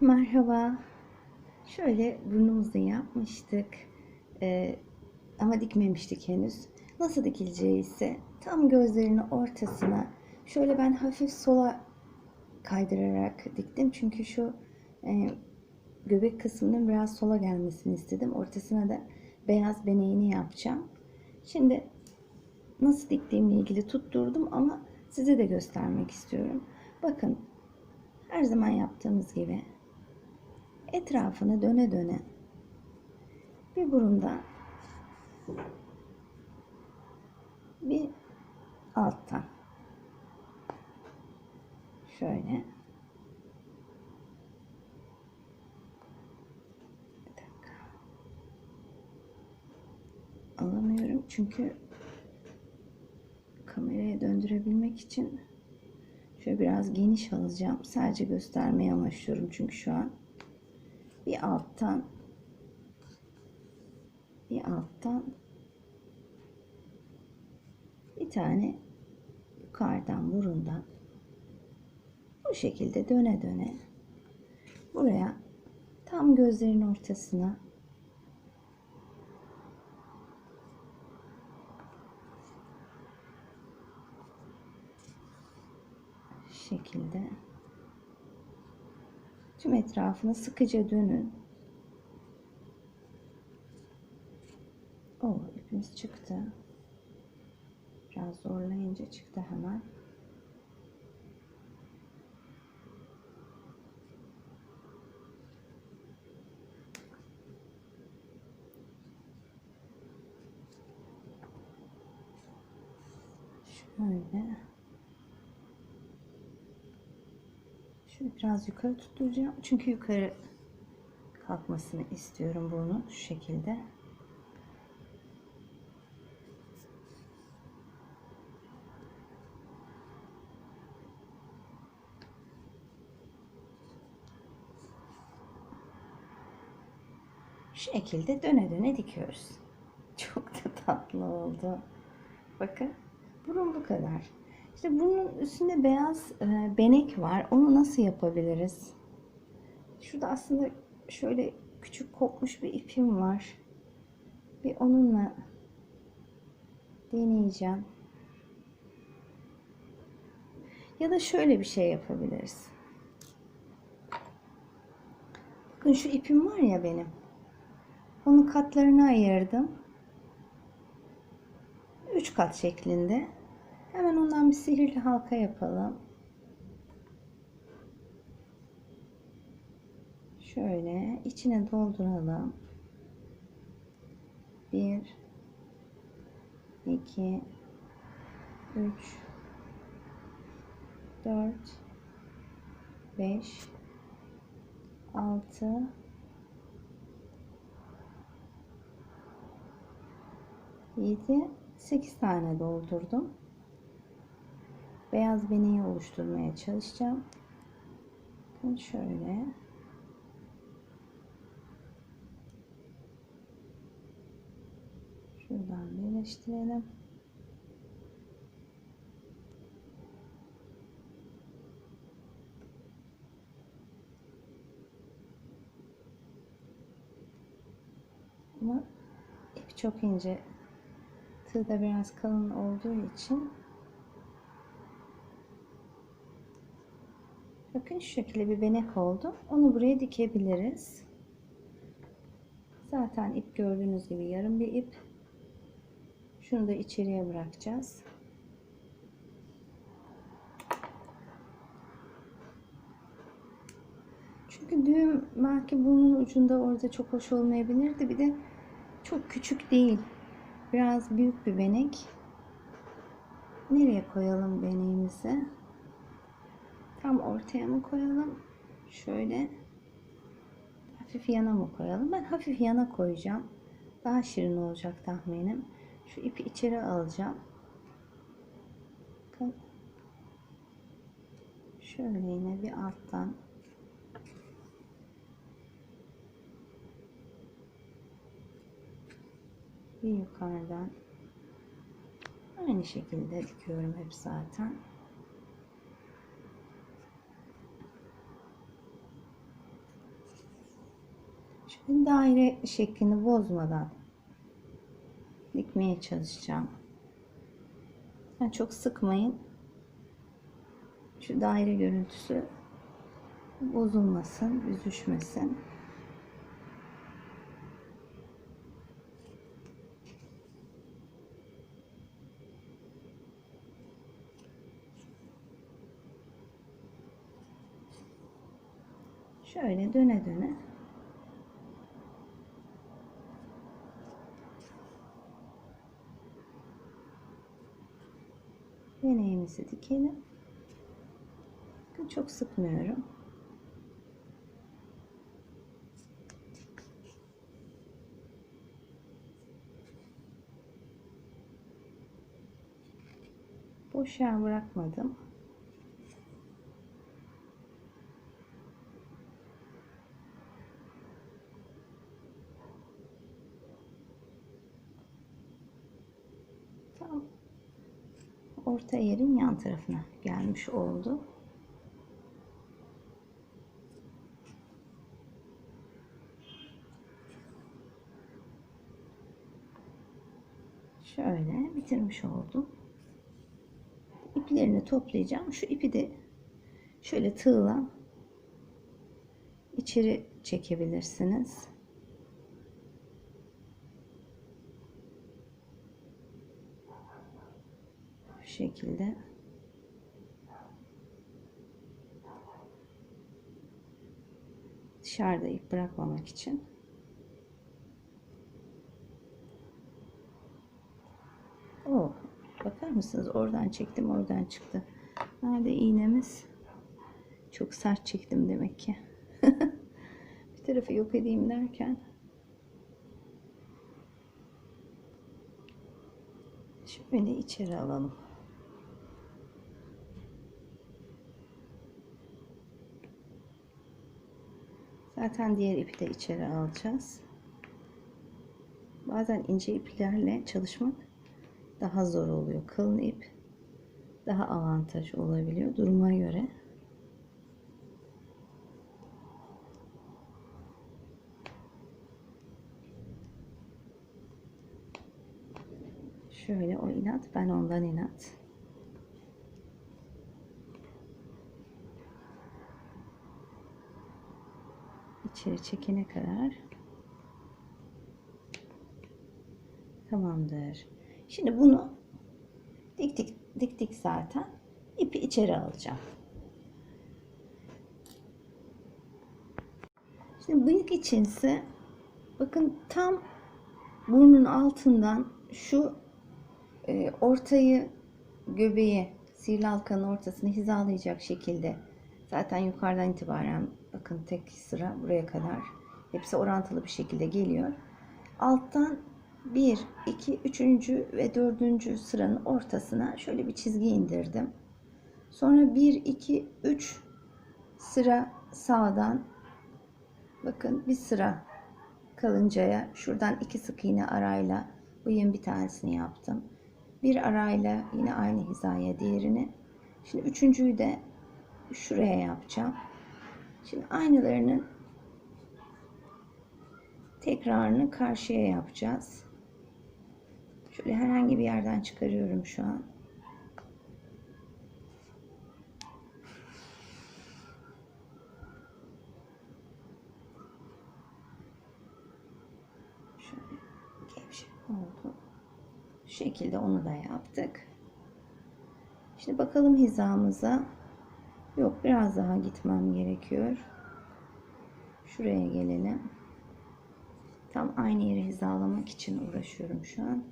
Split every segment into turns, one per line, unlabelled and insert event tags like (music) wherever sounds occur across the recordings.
Merhaba. Şöyle burnumuzu yapmıştık. Ee, ama dikmemiştik henüz. Nasıl dikileceği ise tam gözlerinin ortasına şöyle ben hafif sola kaydırarak diktim. Çünkü şu e, göbek kısmının biraz sola gelmesini istedim. Ortasına da beyaz beneğini yapacağım. Şimdi nasıl diktiğimle ilgili tutturdum ama size de göstermek istiyorum. Bakın her zaman yaptığımız gibi etrafını döne döne bir burundan bir alttan şöyle. Alamıyorum çünkü kameraya döndürebilmek için şöyle biraz geniş alacağım. Sadece göstermeye amaçlıyorum çünkü şu an bir alttan. Bir alttan. Bir tane yukarıdan burundan. Bu şekilde döne döne. Buraya tam gözlerin ortasına. Şekilde tüm etrafını sıkıca dönün. O ipimiz çıktı. Biraz zorlayınca çıktı hemen. Şöyle. Şöyle biraz yukarı tutturacağım. Çünkü yukarı kalkmasını istiyorum bunu şu şekilde. Şu şekilde döne döne dikiyoruz. (laughs) Çok da tatlı oldu. Bakın. Burun bu kadar. İşte bunun üstünde beyaz e, benek var. Onu nasıl yapabiliriz? Şurada aslında şöyle küçük kopmuş bir ipim var. Bir onunla deneyeceğim. Ya da şöyle bir şey yapabiliriz. Bakın şu ipim var ya benim. Onun katlarını ayırdım. Üç kat şeklinde. Hemen ondan bir sihirli halka yapalım. Şöyle içine dolduralım. Bir, iki, üç, dört, beş, altı, yedi, sekiz tane doldurdum beyaz beneği oluşturmaya çalışacağım. Şöyle. Şuradan birleştirelim. Ama ip çok ince. Tığ da biraz kalın olduğu için Bakın şu şekilde bir benek oldu. Onu buraya dikebiliriz. Zaten ip gördüğünüz gibi yarım bir ip. Şunu da içeriye bırakacağız. Çünkü düğüm belki burnun ucunda orada çok hoş olmayabilirdi. Bir de çok küçük değil. Biraz büyük bir benek. Nereye koyalım beneğimizi? Tam ortaya mı koyalım? Şöyle hafif yana mı koyalım? Ben hafif yana koyacağım. Daha şirin olacak tahminim. Şu ipi içeri alacağım. Bakın. Şöyle yine bir alttan bir yukarıdan aynı şekilde dikiyorum hep zaten. Daire şeklini bozmadan dikmeye çalışacağım. Yani çok sıkmayın. Şu daire görüntüsü bozulmasın, büzüşmesin. Şöyle döne döne Yeneğimizi dikelim. Bakın Çok sıkmıyorum. Boş yer bırakmadım. Tamam orta yerin yan tarafına gelmiş oldu. Şöyle bitirmiş oldum. İplerini toplayacağım. Şu ipi de şöyle tığla içeri çekebilirsiniz. Bu şekilde. Dışarıda ip bırakmamak için. Oh, bakar mısınız? Oradan çektim, oradan çıktı. Nerede iğnemiz? Çok sert çektim demek ki. (laughs) Bir tarafı yok edeyim derken şöyle içeri alalım. Zaten diğer ipi de içeri alacağız. Bazen ince iplerle çalışmak daha zor oluyor. Kalın ip daha avantaj olabiliyor duruma göre. Şöyle o inat, ben ondan inat. İçeri çekene kadar tamamdır. Şimdi bunu diktik diktik zaten. İpi içeri alacağım. Şimdi bıyık içinse bakın tam burnun altından şu e, ortayı göbeği sihirli halkanın ortasını hizalayacak şekilde zaten yukarıdan itibaren bakın tek sıra buraya kadar hepsi orantılı bir şekilde geliyor. Alttan 1, 2, 3. ve 4. sıranın ortasına şöyle bir çizgi indirdim. Sonra 1, 2, 3 sıra sağdan bakın bir sıra kalıncaya şuradan iki sık iğne arayla bıyığın bir tanesini yaptım. Bir arayla yine aynı hizaya diğerini. Şimdi üçüncüyü de şuraya yapacağım. Şimdi aynılarının tekrarını karşıya yapacağız. Şöyle herhangi bir yerden çıkarıyorum şu an. Şöyle gevşek oldu. Şekilde onu da yaptık. Şimdi bakalım hizamıza. Yok biraz daha gitmem gerekiyor. Şuraya gelelim. Tam aynı yeri hizalamak için uğraşıyorum şu an.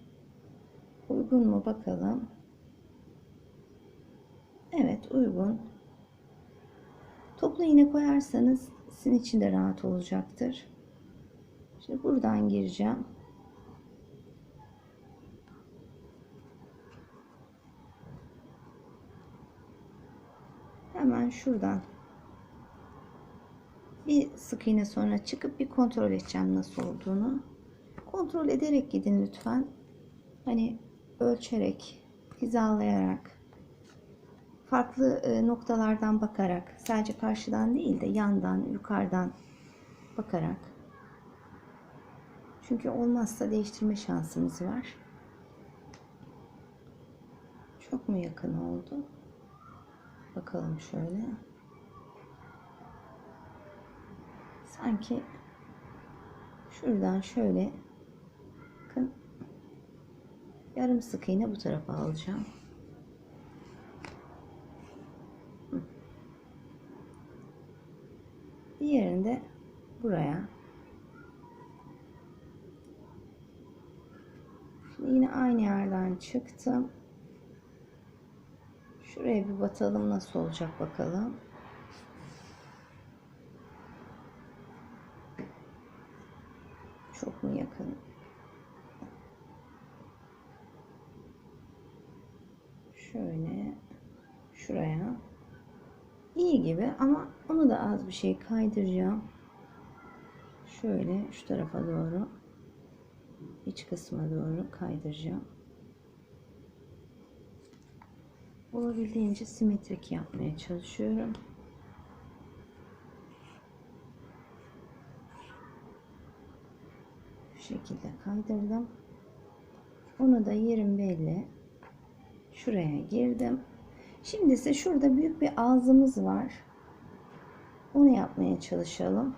Uygun mu bakalım. Evet uygun. Toplu iğne koyarsanız sizin için de rahat olacaktır. Şimdi buradan gireceğim. Hemen şuradan bir sık iğne sonra çıkıp bir kontrol edeceğim nasıl olduğunu. Kontrol ederek gidin lütfen. Hani ölçerek, hizalayarak, farklı e, noktalardan bakarak, sadece karşıdan değil de yandan, yukarıdan bakarak Çünkü olmazsa değiştirme şansımız var. Çok mu yakın oldu? Bakalım şöyle. Sanki şuradan şöyle bakın yarım sık iğne bu tarafa alacağım. Diğerini de buraya. Şimdi yine aynı yerden çıktım. Şuraya bir batalım nasıl olacak bakalım. Çok mu yakın? Şöyle şuraya. İyi gibi ama onu da az bir şey kaydıracağım. Şöyle şu tarafa doğru iç kısma doğru kaydıracağım. Olabildiğince simetrik yapmaya çalışıyorum. Şu şekilde kaydırdım. Onu da yerim belli. Şuraya girdim. Şimdi ise şurada büyük bir ağzımız var. Onu yapmaya çalışalım.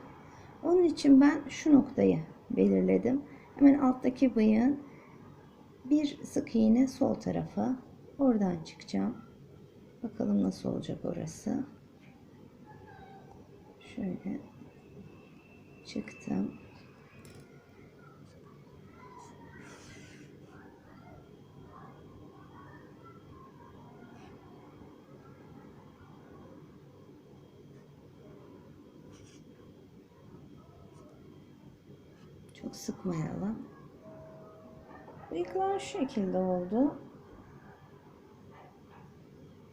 Onun için ben şu noktayı belirledim. Hemen alttaki bıyığın bir sık iğne sol tarafa oradan çıkacağım. Bakalım nasıl olacak orası. Şöyle çıktım. Çok sıkmayalım. Bıyıklar şu şekilde oldu.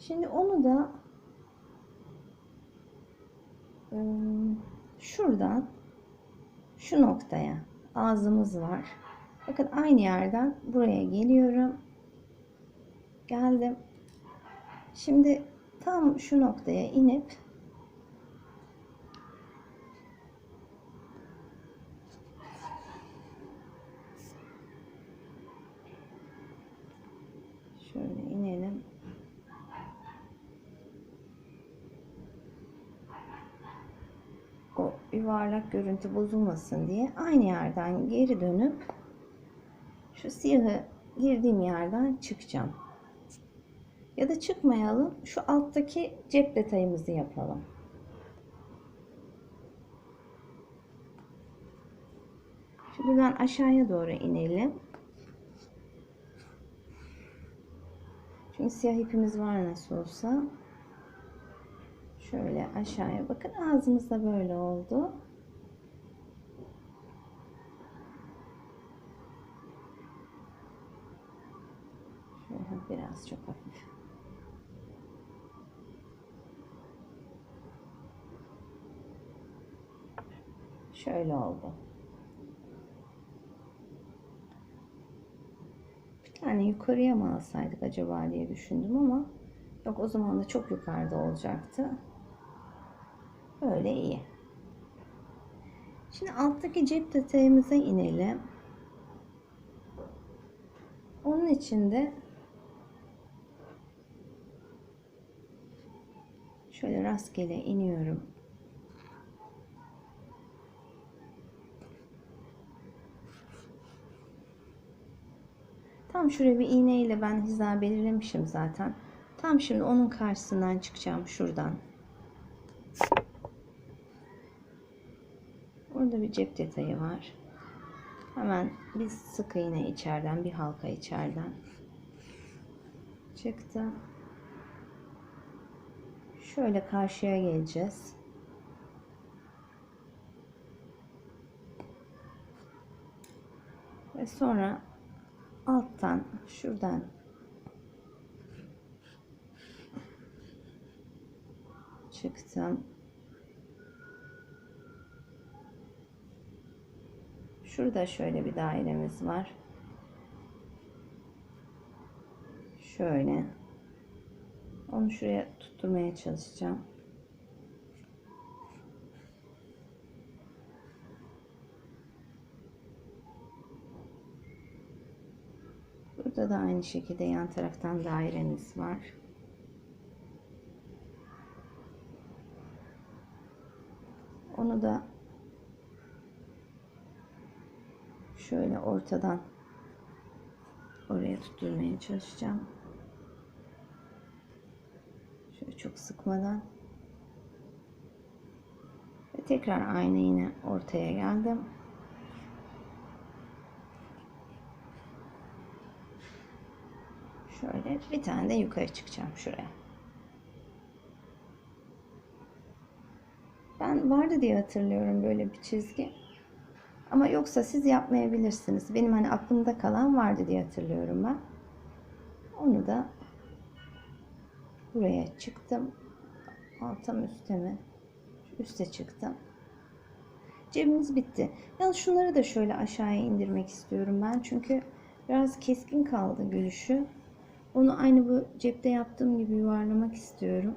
Şimdi onu da ıı, şuradan şu noktaya ağzımız var. Bakın aynı yerden buraya geliyorum. Geldim. Şimdi tam şu noktaya inip şöyle inelim. o yuvarlak görüntü bozulmasın diye aynı yerden geri dönüp şu siyahı girdiğim yerden çıkacağım. Ya da çıkmayalım. Şu alttaki cep detayımızı yapalım. Şimdi buradan aşağıya doğru inelim. Çünkü siyah ipimiz var nasıl olsa. Şöyle aşağıya bakın ağzımız da böyle oldu. Şöyle biraz çok hafif. Şöyle oldu. Bir tane yukarıya mı alsaydık acaba diye düşündüm ama yok o zaman da çok yukarıda olacaktı. Böyle iyi. Şimdi alttaki cep detayımıza inelim. Onun için de şöyle rastgele iniyorum. Tam şuraya bir iğneyle ben hiza belirlemişim zaten. Tam şimdi onun karşısından çıkacağım şuradan. Burada bir cep detayı var. Hemen bir sık iğne içeriden, bir halka içeriden. Çıktı. Şöyle karşıya geleceğiz. Ve sonra alttan şuradan çıktım. Şurada şöyle bir dairemiz var. Şöyle. Onu şuraya tutturmaya çalışacağım. Burada da aynı şekilde yan taraftan dairemiz var. Onu da şöyle ortadan oraya tutturmaya çalışacağım. Şöyle çok sıkmadan. Ve tekrar aynı yine ortaya geldim. Şöyle bir tane de yukarı çıkacağım şuraya. Ben vardı diye hatırlıyorum böyle bir çizgi. Ama yoksa siz yapmayabilirsiniz. Benim hani aklımda kalan vardı diye hatırlıyorum ben. Onu da buraya çıktım. Alta mı üste mi? Üste çıktım. Cebimiz bitti. Yalnız şunları da şöyle aşağıya indirmek istiyorum ben. Çünkü biraz keskin kaldı gülüşü. Onu aynı bu cepte yaptığım gibi yuvarlamak istiyorum.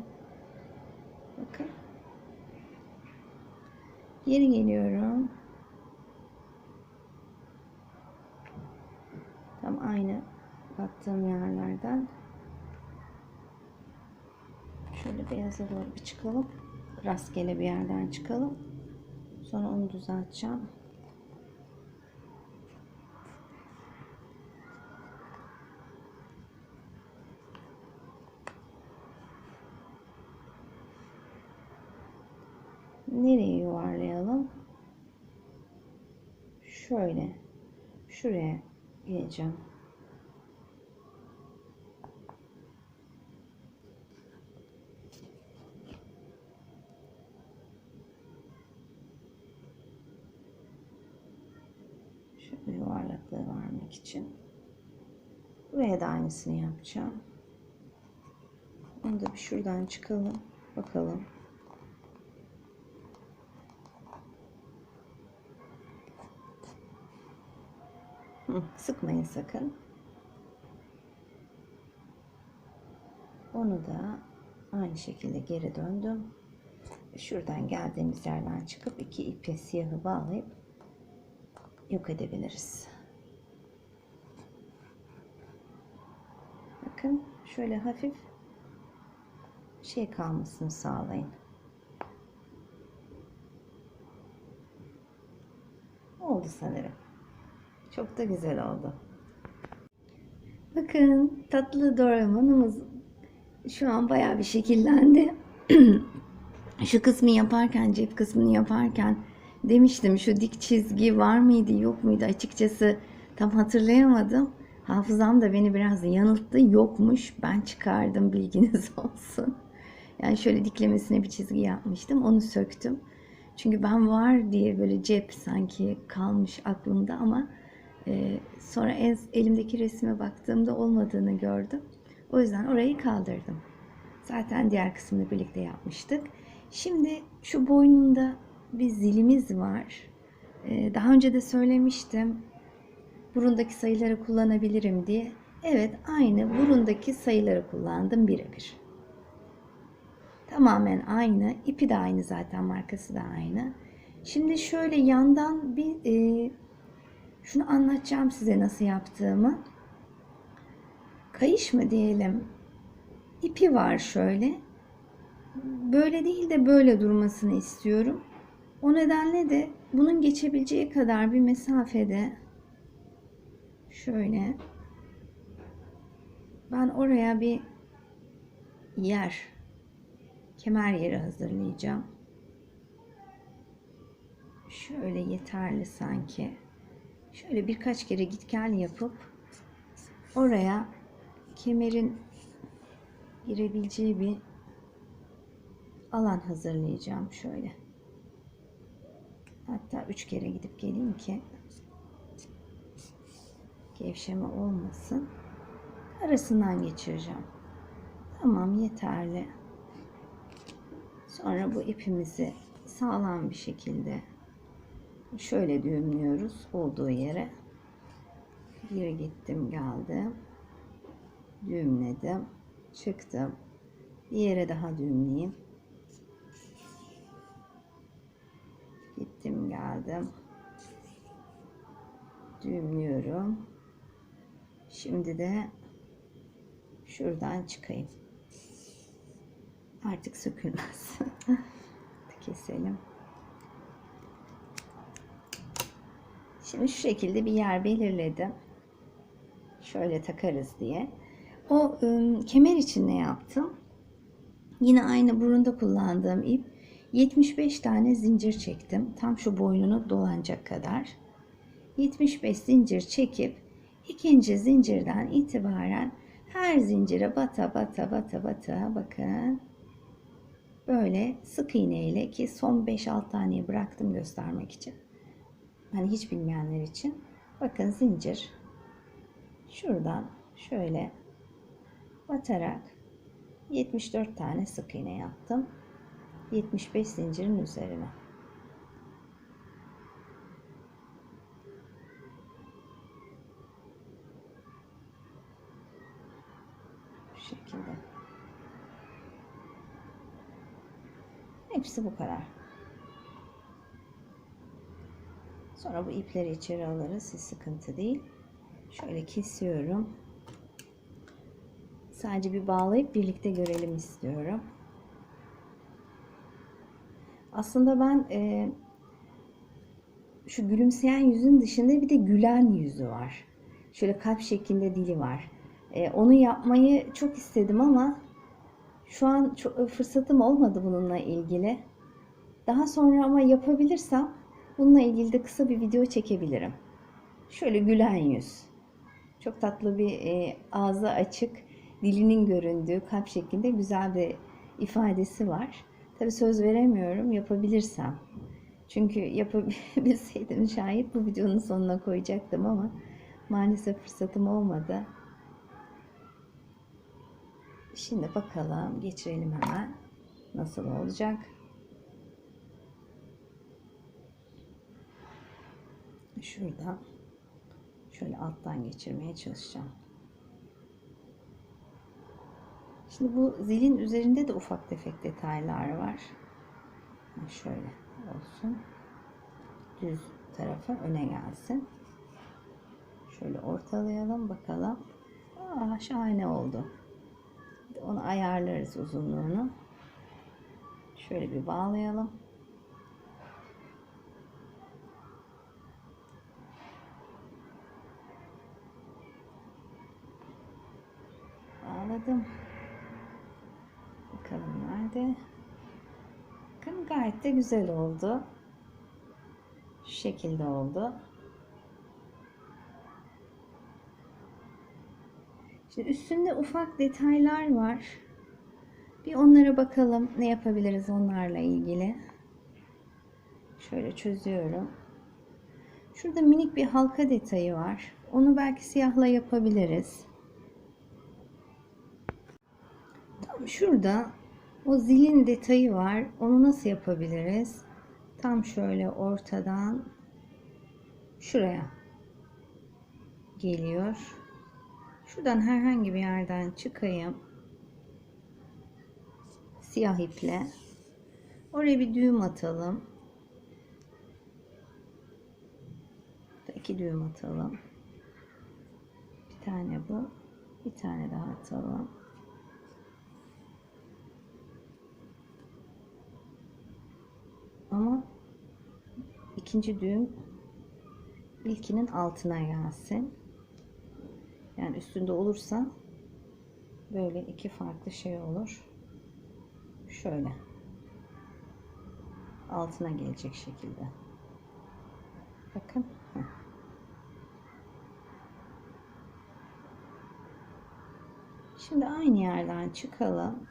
Bakın. Geri geliyorum. Tam aynı battığım yerlerden. Şöyle beyaza doğru bir çıkalım. Rastgele bir yerden çıkalım. Sonra onu düzelteceğim. Nereye yuvarlayalım? Şöyle. Şuraya geleceğim. İçin. Buraya da aynısını yapacağım. Onu da bir şuradan çıkalım. Bakalım. Hı, Sıkmayın sakın. Onu da aynı şekilde geri döndüm. Şuradan geldiğimiz yerden çıkıp iki ipe siyahı bağlayıp yok edebiliriz. Bakın şöyle hafif şey kalmasını sağlayın. Oldu sanırım. Çok da güzel oldu. Bakın tatlı doraemonumuz şu an bayağı bir şekillendi. (clears throat) şu kısmı yaparken, cep kısmını yaparken demiştim şu dik çizgi var mıydı yok muydu açıkçası tam hatırlayamadım. Hafızam da beni biraz yanılttı. Yokmuş. Ben çıkardım bilginiz (laughs) olsun. Yani şöyle diklemesine bir çizgi yapmıştım. Onu söktüm. Çünkü ben var diye böyle cep sanki kalmış aklımda ama e, sonra en, elimdeki resme baktığımda olmadığını gördüm. O yüzden orayı kaldırdım. Zaten diğer kısmını birlikte yapmıştık. Şimdi şu boynunda bir zilimiz var. E, daha önce de söylemiştim. Burundaki sayıları kullanabilirim diye. Evet aynı burundaki sayıları kullandım birebir. Tamamen aynı. İpi de aynı zaten markası da aynı. Şimdi şöyle yandan bir e, şunu anlatacağım size nasıl yaptığımı. Kayış mı diyelim? İpi var şöyle. Böyle değil de böyle durmasını istiyorum. O nedenle de bunun geçebileceği kadar bir mesafede şöyle ben oraya bir yer kemer yeri hazırlayacağım. Şöyle yeterli sanki. Şöyle birkaç kere git gel yapıp oraya kemerin girebileceği bir alan hazırlayacağım şöyle. Hatta üç kere gidip geleyim ki gevşeme olmasın. Arasından geçireceğim. Tamam yeterli. Sonra bu ipimizi sağlam bir şekilde şöyle düğümlüyoruz olduğu yere. Geri gittim geldim. Düğümledim. Çıktım. Bir yere daha düğümleyeyim. Gittim geldim. Düğümlüyorum. Şimdi de şuradan çıkayım. Artık sökülmez. (laughs) Keselim. Şimdi şu şekilde bir yer belirledim. Şöyle takarız diye. O ım, kemer için ne yaptım? Yine aynı burunda kullandığım ip 75 tane zincir çektim. Tam şu boynunu dolanacak kadar. 75 zincir çekip ikinci zincirden itibaren her zincire bata bata bata bata bakın. Böyle sık iğne ile ki son 5-6 taneyi bıraktım göstermek için. Hani hiç bilmeyenler için. Bakın zincir. Şuradan şöyle batarak 74 tane sık iğne yaptım. 75 zincirin üzerine. Bu şekilde. Hepsi bu kadar. Sonra bu ipleri içeri alırız. Hiç sıkıntı değil. Şöyle kesiyorum. Sadece bir bağlayıp birlikte görelim istiyorum. Aslında ben e, şu gülümseyen yüzün dışında bir de gülen yüzü var. Şöyle kalp şeklinde dili var. E, onu yapmayı çok istedim ama şu an çok fırsatım olmadı bununla ilgili. Daha sonra ama yapabilirsem bununla ilgili de kısa bir video çekebilirim. Şöyle gülen yüz. Çok tatlı bir e, ağzı açık, dilinin göründüğü kalp şeklinde güzel bir ifadesi var. Tabi söz veremiyorum yapabilirsem. Çünkü yapabilseydim (laughs) şayet bu videonun sonuna koyacaktım ama maalesef fırsatım olmadı. Şimdi bakalım geçirelim hemen nasıl olacak. Şurada şöyle alttan geçirmeye çalışacağım. Şimdi bu zilin üzerinde de ufak tefek detaylar var. Şöyle olsun. Düz tarafa öne gelsin. Şöyle ortalayalım bakalım. Aa, şahane oldu. Onu ayarlarız uzunluğunu. Şöyle bir bağlayalım. Bağladım. Bakalım nerede? Bakın gayet de güzel oldu. Şu şekilde oldu. Şimdi üstünde ufak detaylar var. Bir onlara bakalım ne yapabiliriz onlarla ilgili. Şöyle çözüyorum. Şurada minik bir halka detayı var. Onu belki siyahla yapabiliriz. Tam şurada o zilin detayı var. Onu nasıl yapabiliriz? Tam şöyle ortadan şuraya geliyor. Şuradan herhangi bir yerden çıkayım. Siyah iple. Oraya bir düğüm atalım. İki düğüm atalım. Bir tane bu. Bir tane daha atalım. Ama ikinci düğüm ilkinin altına gelsin. Yani üstünde olursa böyle iki farklı şey olur. Şöyle. Altına gelecek şekilde. Bakın. Şimdi aynı yerden çıkalım.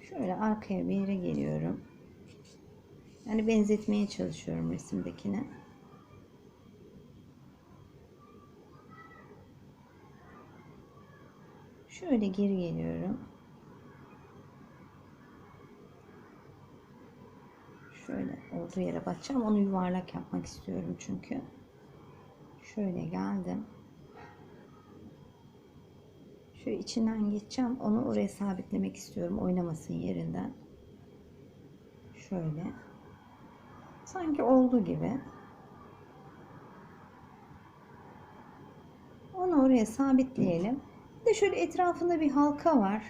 Şöyle arkaya bir yere geliyorum. Yani benzetmeye çalışıyorum resimdekine. Şöyle geri geliyorum. Şöyle olduğu yere bakacağım. Onu yuvarlak yapmak istiyorum çünkü. Şöyle geldim. Şöyle içinden geçeceğim. Onu oraya sabitlemek istiyorum. Oynamasın yerinden. Şöyle. Sanki olduğu gibi. Onu oraya sabitleyelim. Bir de şöyle etrafında bir halka var.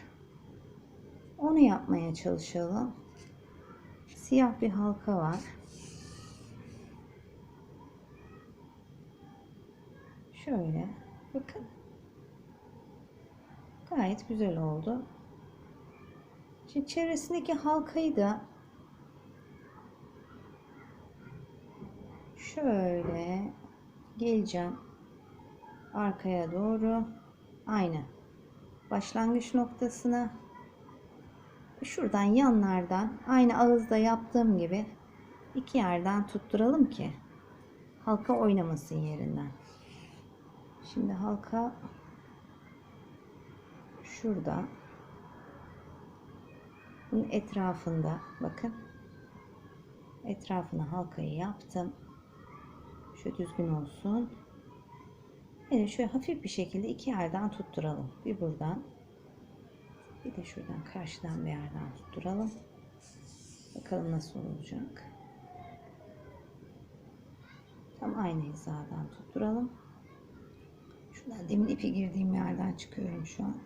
Onu yapmaya çalışalım. Siyah bir halka var. Şöyle bakın. Gayet güzel oldu. Şimdi çevresindeki halkayı da şöyle geleceğim arkaya doğru aynı başlangıç noktasına şuradan yanlardan aynı ağızda yaptığım gibi iki yerden tutturalım ki halka oynamasın yerinden. Şimdi halka şurada bunun etrafında bakın etrafına halkayı yaptım. Şöyle düzgün olsun. Evet şöyle hafif bir şekilde iki yerden tutturalım. Bir buradan bir de şuradan karşıdan bir yerden tutturalım. Bakalım nasıl olacak. Tam aynı hizadan tutturalım. Şuradan demin ipi girdiğim yerden çıkıyorum şu an.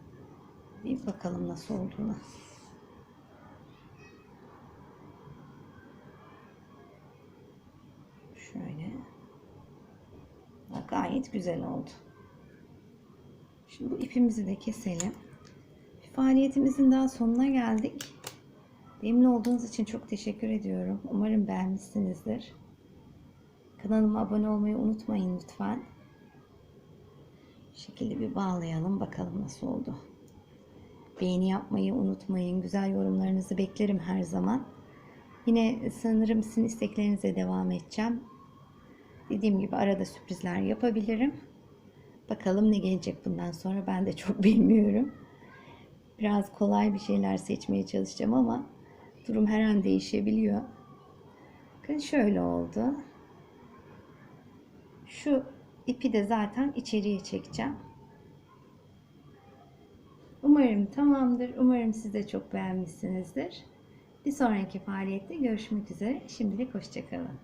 Bir bakalım nasıl olduğunu. Şöyle. Gayet güzel oldu. Şimdi bu ipimizi de keselim. Faaliyetimizin daha sonuna geldik. Benimle olduğunuz için çok teşekkür ediyorum. Umarım beğenmişsinizdir. Kanalıma abone olmayı unutmayın lütfen. Şekilde bir bağlayalım. Bakalım nasıl oldu. Beğeni yapmayı unutmayın. Güzel yorumlarınızı beklerim her zaman. Yine sanırım sizin isteklerinize devam edeceğim. Dediğim gibi arada sürprizler yapabilirim. Bakalım ne gelecek bundan sonra ben de çok (laughs) bilmiyorum. Biraz kolay bir şeyler seçmeye çalışacağım ama durum her an değişebiliyor. Bakın şöyle oldu. Şu ipi de zaten içeriye çekeceğim. Umarım tamamdır. Umarım siz de çok beğenmişsinizdir. Bir sonraki faaliyette görüşmek üzere. Şimdilik hoşçakalın.